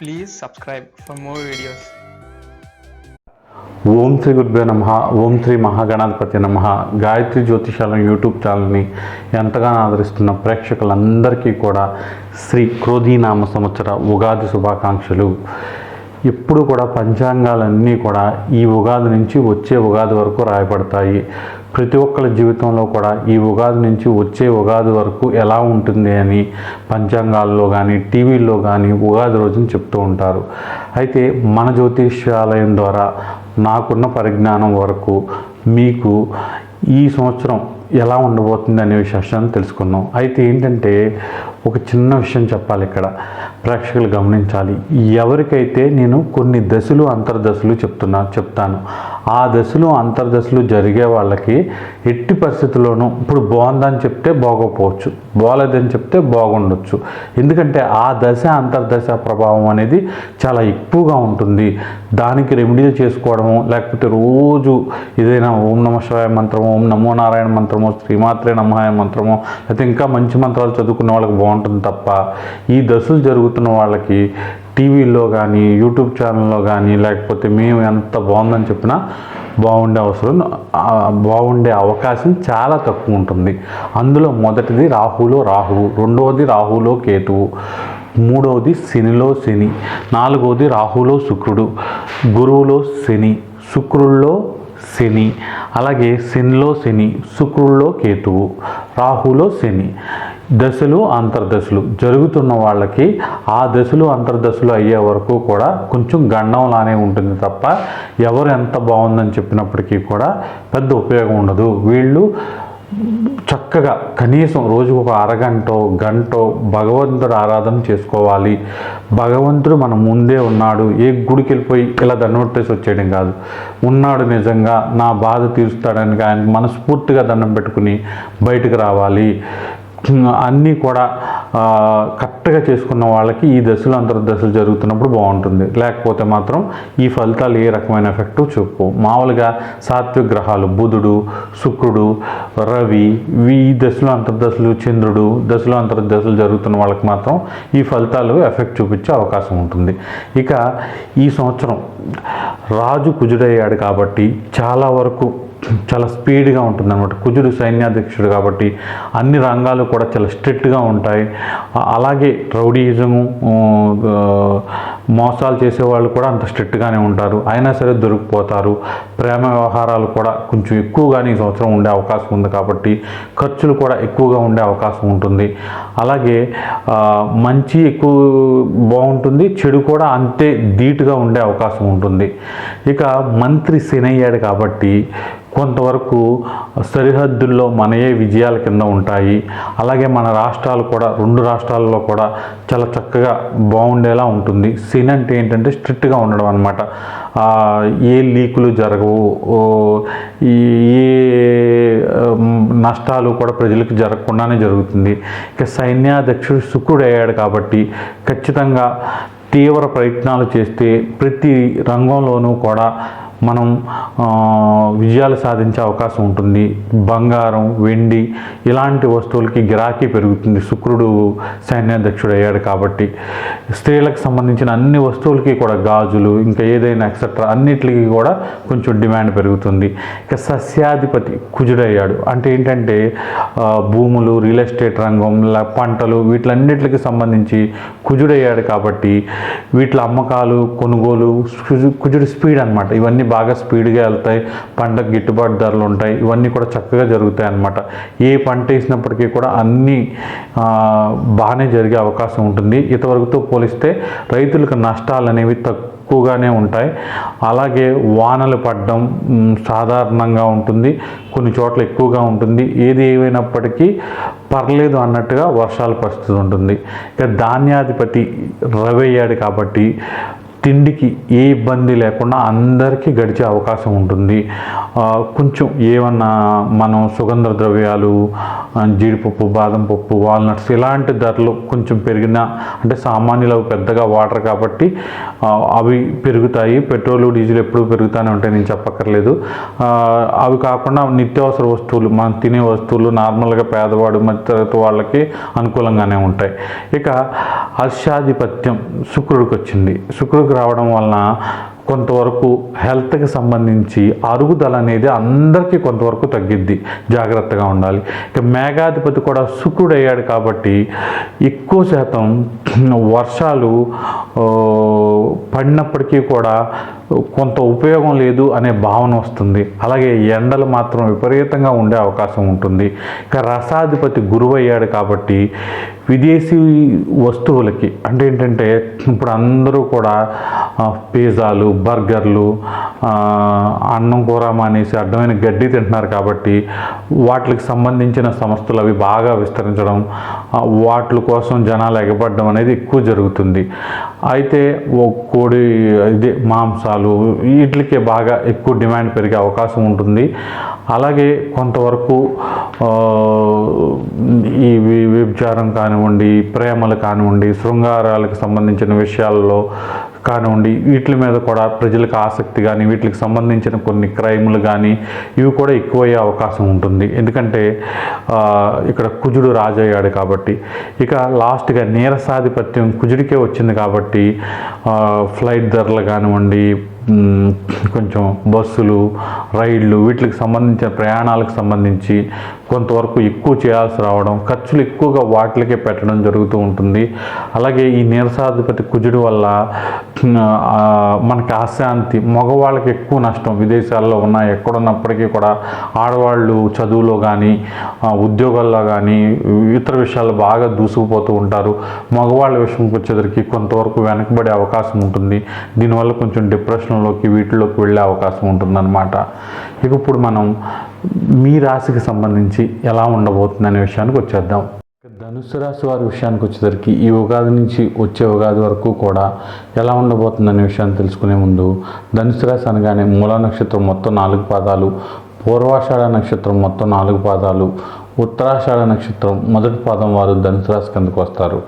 Please subscribe for more videos ఓం శ్రీ గురుభ్యో నమ. ఓం శ్రీ మహాగణాధిపతి నమ. గాయత్రి జ్యోతిషాలం యూట్యూబ్ ఛానల్ని ఎంతగానో ఆదరిస్తున్న ప్రేక్షకులందరికీ కూడా శ్రీ క్రోధీనామ సంవత్సర ఉగాది శుభాకాంక్షలు. ఎప్పుడు కూడా పంచాంగాలన్నీ కూడా ఈ ఉగాది నుంచి వచ్చే ఉగాది వరకు రాయబడతాయి. ప్రతి ఒక్కరి జీవితంలో కూడా ఈ ఉగాది నుంచి వచ్చే ఉగాది వరకు ఎలా ఉంటుంది అని పంచాంగాల్లో కానీ టీవీల్లో కానీ ఉగాది రోజున చెప్తూ ఉంటారు. అయితే మన జ్యోతిష్యాలయం ద్వారా నాకున్న పరిజ్ఞానం వరకు మీకు ఈ సంవత్సరం ఎలా ఉండబోతుంది అనే విషయాన్ని తెలుసుకున్నాం అయితే ఏంటంటే ఒక చిన్న విషయం చెప్పాలి ఇక్కడ. ప్రేక్షకులు గమనించాలి. ఎవరికైతే నేను కొన్ని దశలు అంతర్దశలు చెప్తున్నా చెప్తాను. ఆ దశలు అంతర్దశలు జరిగే వాళ్ళకి ఎట్టి పరిస్థితుల్లోనూ ఇప్పుడు బాగుందని చెప్తే బాగోపోవచ్చు. బాగలేదని చెప్తే బాగుండొచ్చు. ఎందుకంటే ఆ దశ అంతర్దశ ప్రభావం అనేది చాలా ఎక్కువగా ఉంటుంది. దానికి రెమెడీలు చేసుకోవడము లేకపోతే రోజు ఏదైనా ఓం నమ శివాయ మంత్రమో ఓం నమో నారాయణ మంత్రమో శ్రీమాత్రే నమహాయ మంత్రమో లేకపోతే ఇంకా మంచి మంత్రాలు చదువుకున్న వాళ్ళకి బాగుంటుంది తప్ప ఈ దశలు జరుగుతున్న వాళ్ళకి టీవీలో కానీ యూట్యూబ్ ఛానల్లో కానీ లేకపోతే మేము ఎంత బాగుందని చెప్పినా బాగుండే అవసరం బాగుండే అవకాశం చాలా తక్కువ ఉంటుంది. అందులో మొదటిది రాహులో రాహువు రెండవది రాహులో కేతువు మూడవది శనిలో శని నాలుగవది రాహులో శుక్రుడు గురువులో శని శుక్రుల్లో శని అలాగే శనిలో శని శుక్రుల్లో కేతువు రాహులో శని. దశలు అంతర్దశలు. జరుగుతున్న వాళ్ళకి ఆ దశలు అంతర్దశలు అయ్యే వరకు కూడా కొంచెం గండంలానే ఉంటుంది తప్ప ఎవరు ఎంత బాగుందని చెప్పినప్పటికీ కూడా పెద్ద ఉపయోగం ఉండదు. వీళ్ళు చక్కగా కనీసం రోజుకు ఒక అరగంట గంట భగవంతుడు ఆరాధన చేసుకోవాలి. భగవంతుడు మన ముందే ఉన్నాడు. ఏ గుడికి వెళ్ళిపోయి ఇలా దండం పెట్టేసి వచ్చేయడం కాదు. ఉన్నాడు నిజంగా నా బాధ తీరుస్తాడని ఆయన మనస్ఫూర్తిగా దండం పెట్టుకుని బయటకు రావాలి. అన్నీ కూడా కరెక్ట్గా చేసుకున్న వాళ్ళకి ఈ దశలు అంతర్దశలు జరుగుతున్నప్పుడు బాగుంటుంది. లేకపోతే మాత్రం ఈ ఫలితాలు ఏ రకమైన ఎఫెక్టు చూపు మామూలుగా సాత్విక గ్రహాలు బుధుడు శుక్రుడు రవి ఈ దశలు అంతర్దశలు చంద్రుడు దశలు అంతర్దశలు జరుగుతున్న వాళ్ళకి మాత్రం ఈ ఫలితాలు ఎఫెక్ట్ చూపించే అవకాశం ఉంటుంది. ఇక ఈ సంవత్సరం రాజు కుజుడయ్యాడు కాబట్టి చాలా వరకు చాలా స్పీడ్గా ఉంటుంది అనమాట కుజుడు సైన్యాధ్యక్షుడు కాబట్టి అన్ని రంగాలు కూడా చాలా స్ట్రిక్ట్గా ఉంటాయి. అలాగే రౌడీయిజము మోసాలు చేసేవాళ్ళు కూడా అంత స్ట్రిక్ట్గానే ఉంటారు. అయినా సరే దొరికిపోతారు. ప్రేమ వ్యవహారాలు కూడా కొంచెం ఎక్కువగానే ఈ సంవత్సరం ఉండే అవకాశం ఉంది కాబట్టి ఖర్చులు కూడా ఎక్కువగా ఉండే అవకాశం ఉంటుంది. అలాగే మంచి ఎక్కువ బాగుంటుంది చెడు కూడా అంతే ధీటుగా ఉండే అవకాశం ఉంటుంది. ఇక మంత్రి శనయ్యాడు కాబట్టి కొంతవరకు సరిహద్దుల్లో మనయే విజయాల కింద ఉంటాయి. అలాగే మన రాష్ట్రాలు కూడా రెండు రాష్ట్రాల్లో కూడా చాలా చక్కగా బాగుండేలా ఉంటుంది. సీన్ అంటే ఏంటంటే స్ట్రిక్ట్గా ఉండడం అనమాట ఏ లీకులు జరగవు. ఈ ఏ నష్టాలు కూడా ప్రజలకు జరగకుండానే జరుగుతుంది. ఇక సైన్యాధ్యక్షుడు శుక్రుడు అయ్యాడు కాబట్టి ఖచ్చితంగా తీవ్ర ప్రయత్నాలు చేస్తే ప్రతి రంగంలోనూ కూడా మనం విజయాలు సాధించే అవకాశం ఉంటుంది. బంగారం వెండి ఇలాంటి వస్తువులకి గిరాకీ పెరుగుతుంది. శుక్రుడు సైన్యాధ్యక్షుడు అయ్యాడు కాబట్టి. స్త్రీలకు సంబంధించిన అన్ని వస్తువులకి కూడా గాజులు ఇంకా ఏదైనా ఎక్సెట్రా అన్నిటికీ కూడా కొంచెం డిమాండ్ పెరుగుతుంది. ఇక సస్యాధిపతి కుజుడయ్యాడు. అంటే ఏంటంటే భూములు రియల్ ఎస్టేట్ రంగం పంటలు వీటిలన్నిటికి సంబంధించి కుజుడయ్యాడు కాబట్టి వీటి అమ్మకాలు కొనుగోలు కుజు- కుజుడు స్పీడ్ అన్నమాట. ఇవన్నీ బాగా స్పీడ్గా వెళ్తాయి. పంటకు గిట్టుబాటు ధరలు ఉంటాయి. ఇవన్నీ కూడా చక్కగా జరుగుతాయి అన్నమాట. ఏ పంట వేసినప్పటికీ కూడా అన్నీ బాగానే జరిగే అవకాశం ఉంటుంది. ఇంతవరకుతో పోలిస్తే రైతులకు నష్టాలు అనేవి తక్కువగానే ఉంటాయి. అలాగే వానలు పడడం సాధారణంగా ఉంటుంది. కొన్ని చోట్ల ఎక్కువగా ఉంటుంది. ఏది ఏమైనప్పటికీ పర్లేదు అన్నట్టుగా వర్షాల పరిస్థితి ఉంటుంది. ఇక ధాన్యాధిపతి రవి అయ్యాడు కాబట్టి తిండికి ఏ ఇబ్బంది లేకుండా అందరికీ గడిచే అవకాశం ఉంటుంది. కొంచెం ఏమన్నా మనం సుగంధ ద్రవ్యాలు జీడిపప్పు బాదం పప్పు వాల్నట్స్ ఇలాంటి ధరలు కొంచెం పెరిగినా అంటే సామాన్యులు అవి పెద్దగా వాటర్ కాబట్టి అవి పెరుగుతాయి. పెట్రోల్ డీజిల్ ఎప్పుడు పెరుగుతూనే ఉంటాయి నేను చెప్పక్కర్లేదు. అవి కాకుండా నిత్యావసర వస్తువులు మనం తినే వస్తువులు నార్మల్గా పేదవాడు మధ్యతరగతి వాళ్ళకి అనుకూలంగానే ఉంటాయి. ఇక హర్షాధిపత్యం శుక్రుడికి వచ్చింది. శుక్రుడు శుక్రుడికి రావడం వలన కొంతవరకు హెల్త్కి సంబంధించి అరుగుదల అనేది అందరికీ కొంతవరకు తగ్గిద్ది. జాగ్రత్తగా ఉండాలి. ఇక మేఘాధిపతి కూడా శుక్రుడు అయ్యాడు కాబట్టి ఎక్కువ శాతం వర్షాలు పడినప్పటికీ కూడా కొంత ఉపయోగం లేదు అనే భావన వస్తుంది. అలాగే ఎండలు మాత్రం విపరీతంగా ఉండే అవకాశం ఉంటుంది. ఇక రసాధిపతి గురువు అయ్యాడు కాబట్టి విదేశీ వస్తువులకి అంటే ఏంటంటే ఇప్పుడు అందరూ కూడా పిజ్జాలు బర్గర్లు అన్నం కూర మానేసి అడ్డమైన గడ్డి తింటున్నారు కాబట్టి వాటికి సంబంధించిన సంస్థలు అవి బాగా విస్తరించడం వాటి కోసం జనాలు ఎగబడడం అనేది ఎక్కువ జరుగుతుంది. అయితే ఓ కోడి ఇదే మాంసాలు వీటికే బాగా ఎక్కువ డిమాండ్ పెరిగే అవకాశం ఉంటుంది. అలాగే కొంతవరకు ఈ వ్యభిచారం కానీ కానివ్వండి ప్రేమలు కానివ్వండి శృంగారాలకు సంబంధించిన విషయాల్లో కానివ్వండి వీటి మీద కూడా ప్రజలకు ఆసక్తి కానీ వీటికి సంబంధించిన కొన్ని క్రైములు కానీ ఇవి కూడా ఎక్కువయ్యే అవకాశం ఉంటుంది. ఎందుకంటే ఇక్కడ కుజుడు రాజయ్యాడు కాబట్టి. ఇక లాస్ట్గా నీరసాధిపత్యం కుజుడికే వచ్చింది కాబట్టి ఫ్లైట్ ధరలు కానివ్వండి కొంచెం బస్సులు రైళ్ళు వీటికి సంబంధించిన ప్రయాణాలకు సంబంధించి కొంతవరకు ఎక్కువ చేయాల్సి రావడం ఖర్చులు ఎక్కువగా వాటికే పెట్టడం జరుగుతూ ఉంటుంది. అలాగే ఈ నీరసాధిపతి కుజుడు వల్ల మనకి అశాంతి మగవాళ్ళకి ఎక్కువ నష్టం విదేశాల్లో ఉన్న ఎక్కడున్నప్పటికీ కూడా ఆడవాళ్ళు చదువులో కానీ ఉద్యోగాల్లో కానీ ఇతర విషయాలు బాగా దూసుకుపోతూ ఉంటారు. మగవాళ్ళ విషయంకి వచ్చేసరికి కొంతవరకు వెనకబడే అవకాశం ఉంటుంది. దీనివల్ల కొంచెం డిప్రెషన్లోకి వీటిలోకి వెళ్ళే అవకాశం ఉంటుందన్నమాట. ఇక ఇప్పుడు మనం మీ రాశికి సంబంధించి ఎలా ఉండబోతుంది అనే విషయానికి వచ్చేద్దాం. ధనుసు రాశి వారి విషయానికి వచ్చేసరికి ఈ ఉగాది నుంచి వచ్చే ఉగాది వరకు కూడా ఎలా ఉండబోతుంది అనే విషయాన్ని తెలుసుకునే ముందు ధనుసు రాశి అనగానే మూల నక్షత్రం మొత్తం నాలుగు పాదాలు పూర్వాషాఢ నక్షత్రం మొత్తం నాలుగు పాదాలు ఉత్తరాషాఢ నక్షత్రం మొదటి పాదం వారు ధనుసు రాశి కిందకు వస్తారు.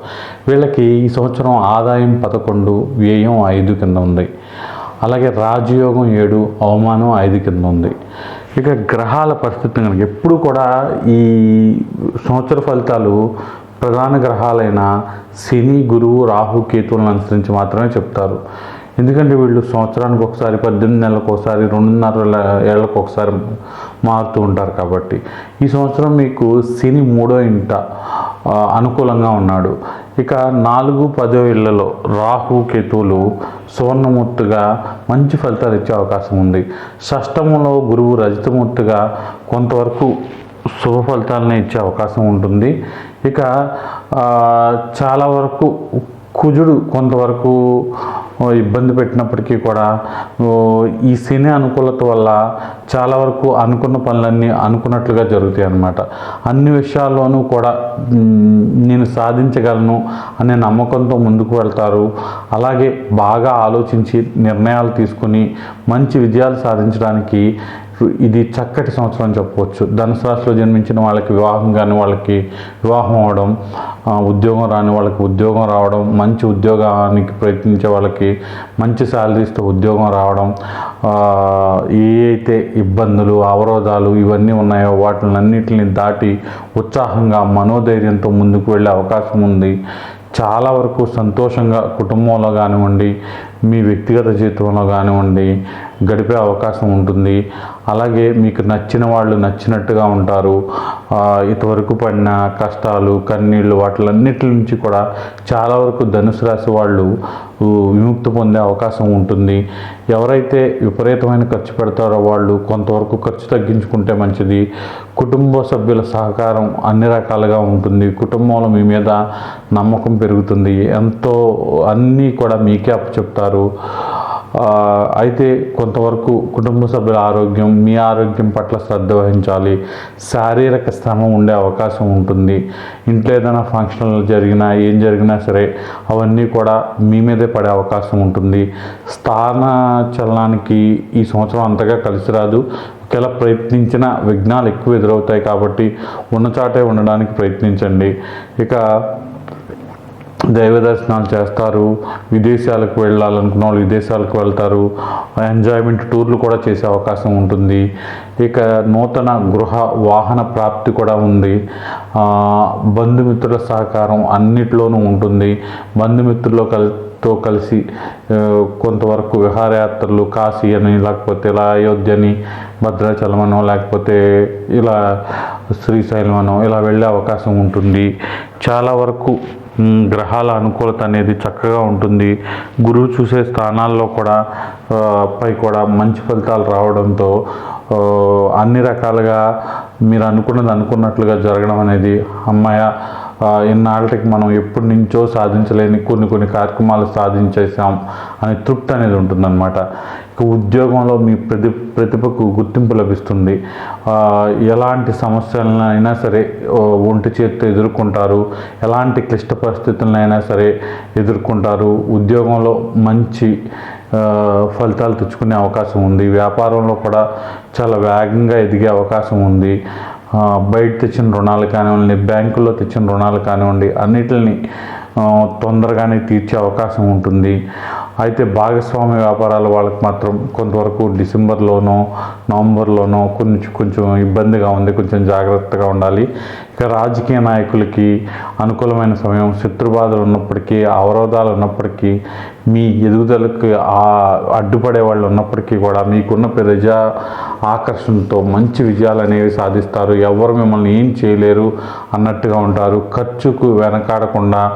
వీళ్ళకి ఈ సంవత్సరం ఆదాయం పదకొండు వ్యయం ఐదు కింద ఉంది. అలాగే రాజయోగం ఏడు అవమానం ఐదు కింద ఉంది. ఇక గ్రహాల పరిస్థితి కనుక ఎప్పుడు కూడా ఈ సంవత్సర ఫలితాలు ప్రధాన గ్రహాలైన శని గురువు రాహు కేతువులను అనుసరించి మాత్రమే చెప్తారు. ఎందుకంటే వీళ్ళు సంవత్సరానికి ఒకసారి పద్దెనిమిది నెలలకు ఒకసారి రెండున్నర ఏళ్ళకు ఒకసారి మారుతూ ఉంటారు కాబట్టి. ఈ సంవత్సరం మీకు శని మూడో ఇంట అనుకూలంగా ఉన్నాడు. ఇక నాలుగు పదో ఇళ్ళలో రాహు కేతువులు సువర్ణమూర్తిగా మంచి ఫలితాలు ఇచ్చే అవకాశం ఉంది. షష్టమంలో గురువు రజతమూర్తిగా కొంతవరకు శుభ ఫలితాలను ఇచ్చే అవకాశం ఉంటుంది. ఇక చాలా వరకు కుజుడు కొంతవరకు ఇబ్బంది పెట్టినప్పటికీ కూడా ఈ సినీ అనుకూలత వల్ల చాలా వరకు అనుకున్న పనులన్నీ అనుకున్నట్లుగా జరుగుతాయి అన్నమాట. అన్ని విషయాల్లోనూ కూడా నేను సాధించగలను అనే నమ్మకంతో ముందుకు వెళ్తారు. అలాగే బాగా ఆలోచించి నిర్ణయాలు తీసుకుని మంచి విజయాలు సాధించడానికి ఇది చక్కటి సంవత్సరం అని చెప్పవచ్చు. ధనుసు రాశిలో జన్మించిన వాళ్ళకి వివాహం కానీ వాళ్ళకి వివాహం అవడం ఉద్యోగం రాని వాళ్ళకి ఉద్యోగం రావడం మంచి ఉద్యోగానికి ప్రయత్నించే వాళ్ళకి మంచి శాలరీస్తో ఉద్యోగం రావడం ఏవైతే ఏ ఇబ్బందులు అవరోధాలు ఇవన్నీ ఉన్నాయో వాటినన్నిటిని దాటి ఉత్సాహంగా మనోధైర్యంతో ముందుకు వెళ్ళే అవకాశం ఉంది. చాలా వరకు సంతోషంగా కుటుంబంలో కానివ్వండి మీ వ్యక్తిగత జీవితంలో కానివ్వండి గడిపే అవకాశం ఉంటుంది. అలాగే మీకు నచ్చిన వాళ్ళు నచ్చినట్టుగా ఉంటారు. ఇంతవరకు పడిన కష్టాలు కన్నీళ్ళు వాటిలన్నిటి నుంచి కూడా చాలా వరకు ధనుసు రాశి వాళ్ళు విముక్తి పొందే అవకాశం ఉంటుంది. ఎవరైతే విపరీతమైన ఖర్చు పెడతారో వాళ్ళు కొంతవరకు ఖర్చు తగ్గించుకుంటే మంచిది. కుటుంబ సభ్యుల సహకారం అన్ని రకాలుగా ఉంటుంది. కుటుంబంలో మీ మీద నమ్మకం పెరుగుతుంది. ఎంతో అన్నీ కూడా మీకే అప్పచెప్తారు. చెప్తారు అయితే కొంతవరకు కుటుంబ సభ్యుల ఆరోగ్యం మీ ఆరోగ్యం పట్ల శ్రద్ధ వహించాలి. శారీరక శ్రమ ఉండే అవకాశం ఉంటుంది. ఇంట్లో ఏదైనా ఫంక్షన్లు జరిగినా ఏం జరిగినా సరే అవన్నీ కూడా మీ మీదే పడే అవకాశం ఉంటుంది. స్థాన చలనానికి ఈ సంవత్సరం అంతగా కలిసి రాదు. ఒకవేళ ప్రయత్నించిన విఘ్నాలు ఎక్కువ ఎదురవుతాయి కాబట్టి ఉన్న చాటే ఉండడానికి ప్రయత్నించండి. ఇక దైవ దర్శనాలు చేస్తారు విదేశాలకు వెళ్ళాలనుకున్న వాళ్ళు విదేశాలకు వెళ్తారు ఎంజాయ్మెంట్ టూర్లు కూడా చేసే అవకాశం ఉంటుంది. ఇక నూతన గృహ వాహన ప్రాప్తి కూడా ఉంది. బంధుమిత్రుల సహకారం అన్నిట్లోనూ ఉంటుంది. బంధుమిత్రుల్లో కల్తో కలిసి కొంతవరకు విహారయాత్రలు కాశీ అని లేకపోతే ఇలా అయోధ్య అని భద్రాచలం అనో లేకపోతే ఇలా శ్రీశైలం మనం ఇలా వెళ్ళే అవకాశం ఉంటుంది. చాలా వరకు గ్రహాల అనుకూలత అనేది చక్కగా ఉంటుంది. గురువు చూసే స్థానాల్లో కూడా పై కూడా మంచి ఫలితాలు రావడంతో అన్ని రకాలుగా మీరు అనుకున్నది అనుకున్నట్లుగా జరగడం అనేది అమ్మాయ ఇన్నాళ్ళకి మనం ఎప్పటి నుంచో సాధించలేని కొన్ని కొన్ని కార్యక్రమాలు సాధించేసాం అనే తృప్తి అనేది ఉంటుందన్నమాట. ఇక ఉద్యోగంలో మీ ప్రతి ప్రతిభకు గుర్తింపు లభిస్తుంది. ఎలాంటి సమస్యలనైనా సరే ఒంటి చేతితో ఎదుర్కొంటారు. ఎలాంటి క్లిష్ట పరిస్థితులనైనా సరే ఎదుర్కొంటారు. ఉద్యోగంలో మంచి ఫలితాలు తెచ్చుకునే అవకాశం ఉంది. వ్యాపారంలో కూడా చాలా వేగంగా ఎదిగే అవకాశం ఉంది. బయట తెచ్చిన రుణాలు కానివ్వండి బ్యాంకుల్లో తెచ్చిన రుణాలు కానివ్వండి అన్నిటిని తొందరగానే తీర్చే అవకాశం ఉంటుంది. అయితే భాగస్వామ్య వ్యాపారాల వాళ్ళకి మాత్రం కొంతవరకు డిసెంబర్లోనో నవంబర్లోనో కొంచెం కొంచెం ఇబ్బందిగా ఉంది. కొంచెం జాగ్రత్తగా ఉండాలి. ఇక రాజకీయ నాయకులకి అనుకూలమైన సమయం శత్రుబాధలు ఉన్నప్పటికీ అవరోధాలు ఉన్నప్పటికీ మీ ఎదుగుదలకు ఆ అడ్డుపడే వాళ్ళు ఉన్నప్పటికీ కూడా మీకున్న ప్రజా ఆకర్షణతో మంచి విజయాలు అనేవి సాధిస్తారు. ఎవరు మిమ్మల్ని ఏం చేయలేరు అన్నట్టుగా ఉంటారు. ఖర్చుకు వెనకాడకుండా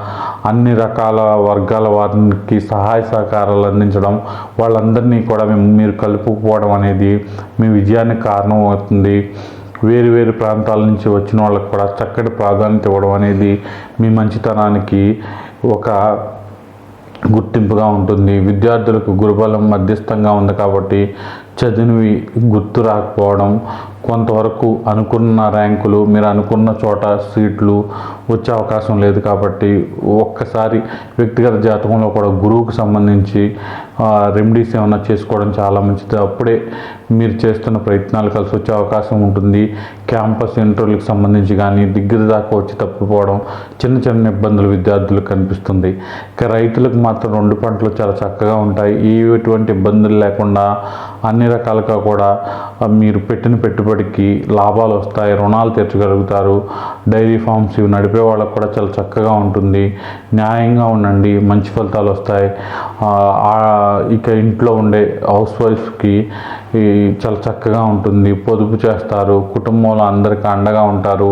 అన్ని రకాల వర్గాల వారికి సహాయ సహకారాలు అందించడం వాళ్ళందరినీ కూడా మేము మీరు కలుపుకోవడం అనేది మీ విజయానికి కారణం అవుతుంది. వేరు వేరు ప్రాంతాల నుంచి వచ్చిన వాళ్ళకి కూడా చక్కటి ప్రాధాన్యత ఇవ్వడం అనేది మీ మంచితనానికి ఒక గుర్తింపుగా ఉంటుంది. విద్యార్థులకు గురుబలం మధ్యస్థంగా ఉంది కాబట్టి చదివినవి గుర్తు రాకపోవడం కొంతవరకు అనుకున్న ర్యాంకులు మీరు అనుకున్న చోట సీట్లు వచ్చే అవకాశం లేదు కాబట్టి ఒక్కసారి వ్యక్తిగత జాతకంలో కూడా గురువుకు సంబంధించి రెమెడీస్ ఏమైనా చేసుకోవడం చాలా మంచిది. అప్పుడే మీరు చేస్తున్న ప్రయత్నాలు కలిసి వచ్చే అవకాశం ఉంటుంది. క్యాంపస్ ఇంటర్వ్యూలకు సంబంధించి కానీ డిగ్రీ దాకా వచ్చి తప్పిపోవడం చిన్న చిన్న ఇబ్బందులు విద్యార్థులకు కనిపిస్తుంది. ఇక రైతులకు మాత్రం రెండు పంటలు చాలా చక్కగా ఉంటాయి. ఈ ఎటువంటి ఇబ్బందులు లేకుండా అన్ని రకాలుగా కూడా మీరు పెట్టిన పెట్టుబడికి లాభాలు వస్తాయి రుణాలు తీర్చగలుగుతారు. డైరీ ఫార్మ్స్ ఇవి నడిపే వాళ్ళకు కూడా చాలా చక్కగా ఉంటుంది. న్యాయంగా ఉండండి మంచి ఫలితాలు వస్తాయి. ఇక ఇంట్లో ఉండే హౌస్ వైఫ్కి చాలా చక్కగా ఉంటుంది. పొదుపు చేస్తారు కుటుంబంలో అందరికీ అండగా ఉంటారు.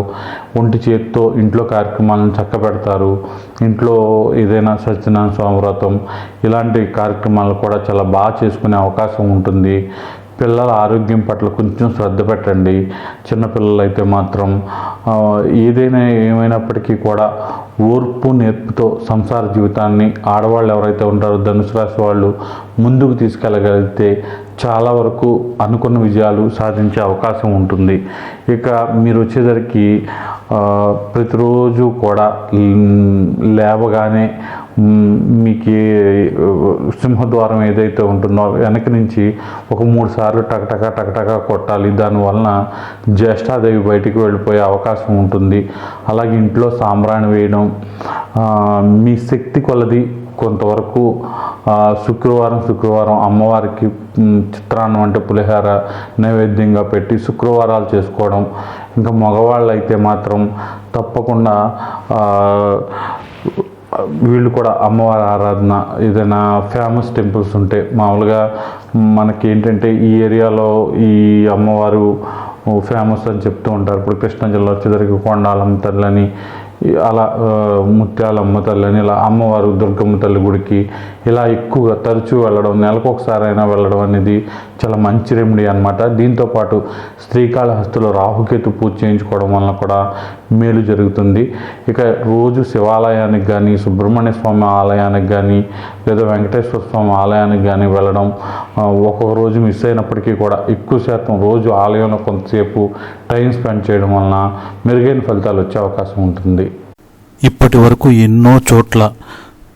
ఒంటి చేతితో ఇంట్లో కార్యక్రమాలను చక్క పెడతారు ఇంట్లో ఏదైనా సత్యనారాయణ స్వామి వ్రతం ఇలాంటి కార్యక్రమాలు కూడా చాలా బాగా చేసుకునే అవకాశం ఉంటుంది. పిల్లల ఆరోగ్యం పట్ల కొంచెం శ్రద్ధ పెట్టండి. చిన్నపిల్లలు అయితే మాత్రం ఏదైనా ఏమైనప్పటికీ కూడా ఓర్పు నేర్పుతో సంసార జీవితాన్ని ఆడవాళ్ళు ఎవరైతే ఉంటారో ధనుసు రాశి వాళ్ళు ముందుకు తీసుకెళ్ళగలిగితే చాలా వరకు అనుకున్న విజయాలు సాధించే అవకాశం ఉంటుంది. ఇక మీరు వచ్చేసరికి ప్రతిరోజు కూడా లేవగానే మీకు సింహద్వారం ఏదైతే ఉంటుందో వెనక నుంచి ఒక మూడు సార్లు టకటక టకటక కొట్టాలి. దానివలన జ్యేష్ఠాదేవి బయటికి వెళ్ళిపోయే అవకాశం ఉంటుంది. అలాగే ఇంట్లో సాంబ్రాణి వేయడం మీ శక్తి కొలది కొంతవరకు శుక్రవారం శుక్రవారం అమ్మవారికి చిత్రాన్నం అంటే పులిహార నైవేద్యంగా పెట్టి శుక్రవారాలు చేసుకోవడం. ఇంకా మగవాళ్ళు అయితే మాత్రం తప్పకుండా వీళ్ళు కూడా అమ్మవారి ఆరాధన ఏదైనా ఫేమస్ టెంపుల్స్ ఉంటే మామూలుగా మనకి ఏంటంటే ఈ ఏరియాలో ఈ అమ్మవారు ఫేమస్ అని చెప్తూ ఉంటారు. ఇప్పుడు కృష్ణా జిల్లా వచ్చేసరికి కొండాలమ్మ తల్లి అని అలా ముత్యాలమ్మ తల్లి అని ఇలా అమ్మవారు దుర్గమ్మ తల్లి గుడికి ఇలా ఎక్కువగా తరచూ వెళ్ళడం నెలకు ఒకసారి అయినా వెళ్ళడం అనేది చాలా మంచి రెమెడీ అనమాట దీంతోపాటు శ్రీకాళహస్తిలో రాహుకేతు పూజ చేయించుకోవడం వలన కూడా మేలు జరుగుతుంది. ఇక రోజు శివాలయానికి కానీ సుబ్రహ్మణ్య స్వామి ఆలయానికి కానీ లేదా వెంకటేశ్వర స్వామి ఆలయానికి కానీ వెళ్ళడం ఒక్కొక్క రోజు మిస్ అయినప్పటికీ కూడా ఎక్కువ శాతం రోజు ఆలయంలో కొంతసేపు టైం స్పెండ్ చేయడం వలన మెరుగైన ఫలితాలు వచ్చే అవకాశం ఉంటుంది. ఇప్పటి వరకు ఎన్నో చోట్ల